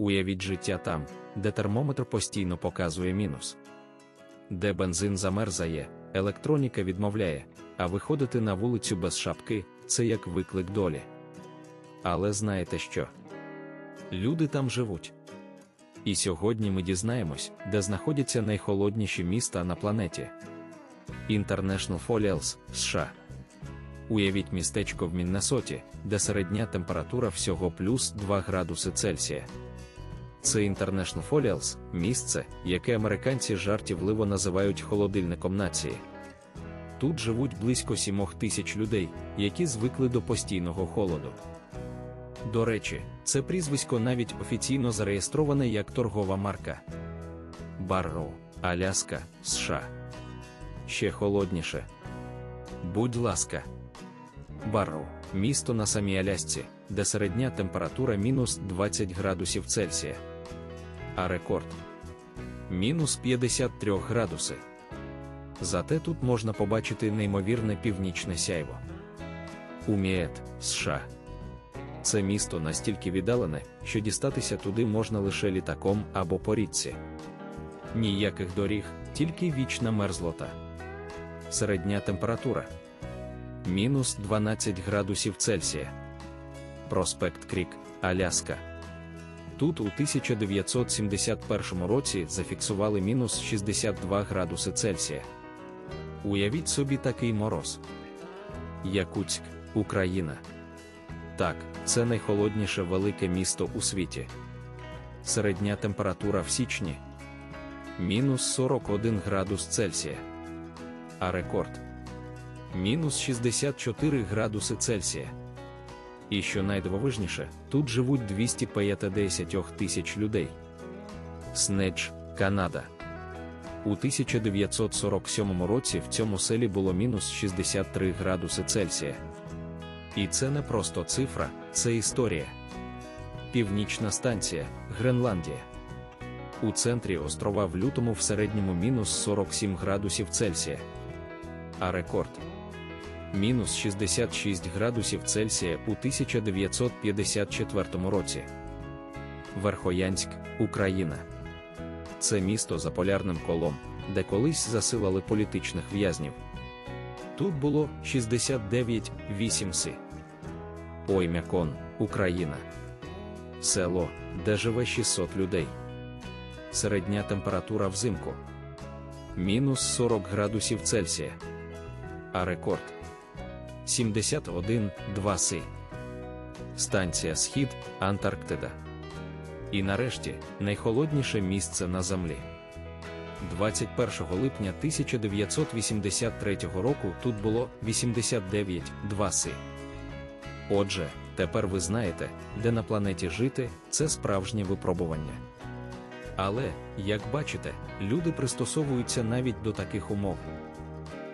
Уявіть життя там, де термометр постійно показує мінус. Де бензин замерзає, електроніка відмовляє, а виходити на вулицю без шапки це як виклик долі. Але знаєте що? Люди там живуть. І сьогодні ми дізнаємось, де знаходяться найхолодніші міста на планеті. International Falls, США. Уявіть містечко в Міннесоті, де середня температура всього плюс 2 градуси Цельсія. Це International Falls – місце, яке американці жартівливо називають холодильником нації. Тут живуть близько 7 тисяч людей, які звикли до постійного холоду. До речі, це прізвисько навіть офіційно зареєстроване як торгова марка. Барроу, Аляска, США. Ще холодніше. Будь ласка. Барроу – місто на самій Алясці, де середня температура мінус 20 градусів Цельсія. А рекорд мінус 53 градуси. Зате тут можна побачити неймовірне північне сяйво. Уміет, США. Це місто настільки віддалене, що дістатися туди можна лише літаком або по річці. Ніяких доріг, тільки вічна мерзлота. Середня температура мінус 12 градусів Цельсія. Проспект Крік, Аляска. Тут у 1971 році зафіксували мінус 62 градуси Цельсія. Уявіть собі такий мороз. Якутськ, Україна. Так, це найхолодніше велике місто у світі. Середня температура в січні мінус 41 градус Цельсія. А рекорд мінус 64 градуси Цельсія. І що найдивовижніше, тут живуть 250 тисяч людей. Снедж, Канада. У 1947 році в цьому селі було мінус 63 градуси Цельсія. І це не просто цифра, це історія. Північна станція, Гренландія. У центрі острова в лютому в середньому мінус 47 градусів Цельсія. А рекорд мінус 66 градусів Цельсія у 1954 році. Верхоянськ, Україна. Це місто за полярним колом, де колись засилали політичних в'язнів. Тут було 69,8 си. Оймякон, Україна. Село, де живе 600 людей. Середня температура взимку мінус 40 градусів Цельсія. А рекорд 71,2 си. Станція Схід, Антарктида. І нарешті найхолодніше місце на землі. 21 липня 1983 року тут було 89,2 си. Отже, тепер ви знаєте, де на планеті жити це справжнє випробування. Але, як бачите, люди пристосовуються навіть до таких умов.